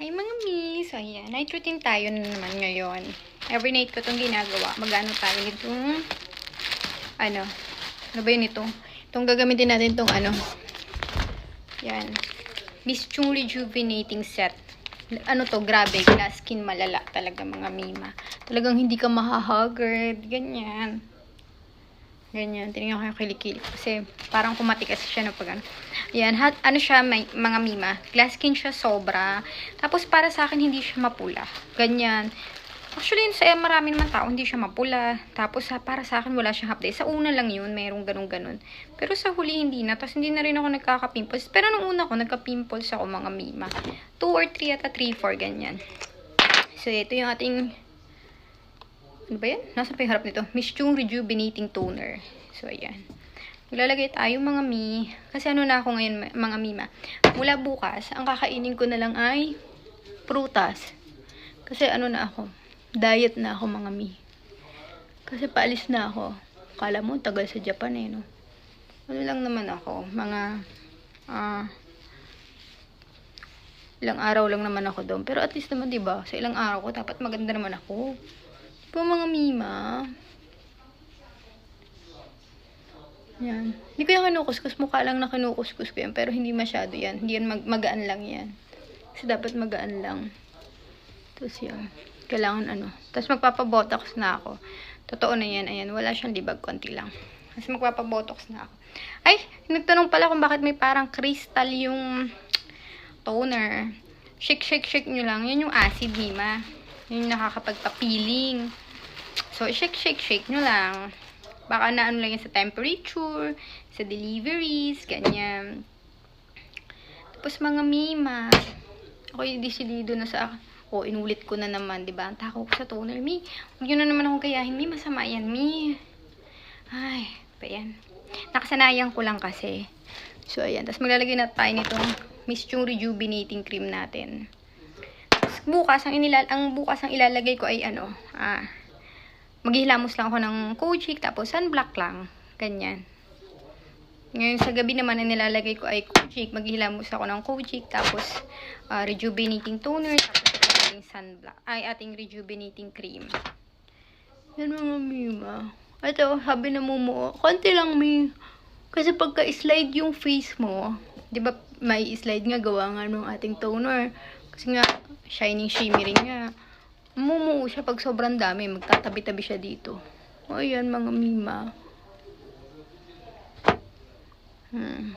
Hi mga miss! So, ayan. Night routine tayo na naman ngayon. Every night ko itong ginagawa. Magano tayo nitong ano? Ano ba yun ito? Itong gagamitin natin itong ano? Yan. Miss Chung Rejuvenating Set. Ano to? Grabe. Glass skin malala talaga mga mima. Talagang hindi ka mahahagard. Ganyan. Ganyan. Tinignan ko yung kilikili. Kasi parang kumatikas siya na pag ano. Yan. Hat, ano siya, may, mga mima. Glass skin siya sobra. Tapos para sa akin, hindi siya mapula. Ganyan. Actually, sa marami naman tao, hindi siya mapula. Tapos sa, para sa akin, wala siyang update. Sa una lang yun, mayroong ganun-ganun. Pero sa huli, hindi na. Tapos hindi na rin ako nagkaka-pimples. Pero nung una ko, nagka-pimples ako mga mima. 2 or 3 at 3, 4, ganyan. So, ito yung ating ano ba yan? Nasa pa harap nito? Miss Chung Rejuvenating Toner. So, ayan. Maglalagay tayo mga mi. Kasi ano na ako ngayon mga mima. Mula bukas, ang kakainin ko na lang ay prutas. Kasi ano na ako. Diet na ako mga mi. Kasi paalis na ako. Kala mo, tagal sa Japan eh, no? Ano lang naman ako. Mga, ah, ilang araw lang naman ako doon. Pero at least naman, di ba sa ilang araw ko, dapat maganda naman ako. Po mga mima. Yan. Hindi ko yung kinukuskus. Mukha lang na kinukuskus ko yan. Pero hindi masyado yan. Hindi yan mag magaan lang yan. Kasi dapat magaan lang. Tapos yan. Kailangan ano. Tapos magpapabotox na ako. Totoo na yan. Ayan. Wala siyang libag. Konti lang. Kasi magpapabotox na ako. Ay! Nagtanong pala kung bakit may parang crystal yung toner. Shake, shake, shake nyo lang. Yan yung acid, Mima. Yun yung nakakapagpapiling. So, shake, shake, shake nyo lang. Baka na ano lang yan sa temperature, sa deliveries, ganyan. Tapos mga mima. Ako yung desidido na sa o inulit ko na naman, 'di ba? Ang tako ko sa toner, mi. Huwag yun na naman akong gayahin, mi. Masama yan, mi. Ay, pa yan. Nakasanayan ko lang kasi. So, ayan. Tapos maglalagay na tayo nitong Miss Chung Rejuvenating Cream natin. Tapos bukas, ang, inilal ang bukas ang ilalagay ko ay ano, ah, maghihilamos lang ako ng Kojic, tapos sunblock lang. Ganyan. Ngayon sa gabi naman ang nilalagay ko ay Kojic. Maghihilamos ako ng Kojic, tapos ah, rejuvenating toner, tapos ating sunblock, ay ating rejuvenating cream. Yan mga mima. Ito, sabi na mo konti lang mi. Kasi pagka slide yung face mo, di ba may slide nga gawa nga ng ating toner. Kasi nga, shining shimmering nga. Mumuo siya pag sobrang dami. Magtatabi-tabi siya dito. O, ayan, mga mima. Hmm.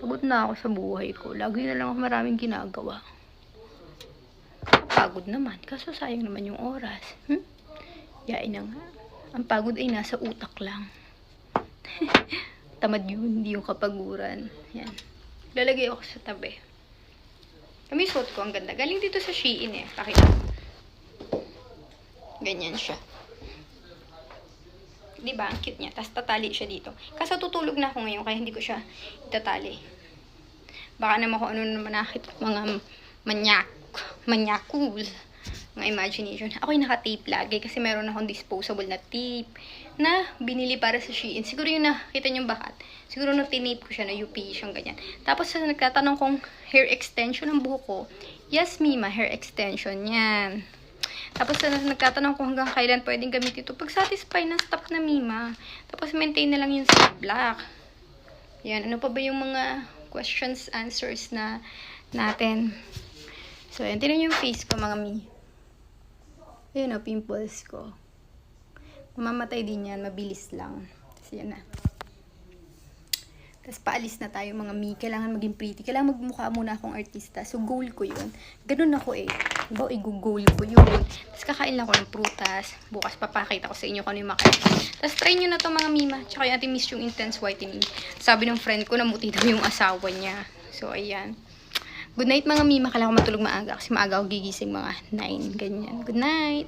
Pagod na ako sa buhay ko. Lagi na lang ako maraming ginagawa. Pagod naman. Kaso sayang naman yung oras. Hmm? Yain na nga. Ang pagod ay nasa utak lang. Tamad yun, hindi yung kapaguran. Yan. Lalagay ako sa tabi. Kami suot ko, ang ganda. Galing dito sa Shein eh. Pakita. Ganyan siya. Di ba? Ang cute niya. Tapos tatali siya dito. Kaso tutulog na ako ngayon, kaya hindi ko siya itatali. Baka naman kung ano naman nakita mga manyak, manyakul, mga imagination. Ako yung naka-tape lagi kasi meron akong disposable na tape na binili para sa Shein. Siguro yung nakita niyong bakat. Siguro nung tinape ko siya na UP siyang ganyan. Tapos sa nagtatanong kong hair extension ng buhok ko, yes, Mima, hair extension yan. Tapos nagtatanong kung hanggang kailan pwedeng gamitin ito. Pag satisfy na, stop na Mima. Tapos maintain na lang yung sa black. Yan, ano pa ba yung mga questions, answers na natin. So, yan. Tinan yung face ko, mga mi. Ayun o, pimples ko. Mamamatay din yan, mabilis lang. Tapos yan na. Tapos paalis na tayo mga mi. Kailangan maging pretty. Kailangan magmukha muna akong artista. So, goal ko yun. Ganun ako eh. Diba, i-goal ko yun. Tapos kakain lang ako ng prutas. Bukas papakita ko sa inyo kung ano yung makain. Tapos try nyo na to mga mima. Tsaka yung ating Miss yung Intense Whitening. Sabi ng friend ko, namuti daw yung asawa niya. So, ayan. Good night mga mima. Kailangan ko matulog maaga kasi maaga ako gigising mga 9. Ganyan. Good night.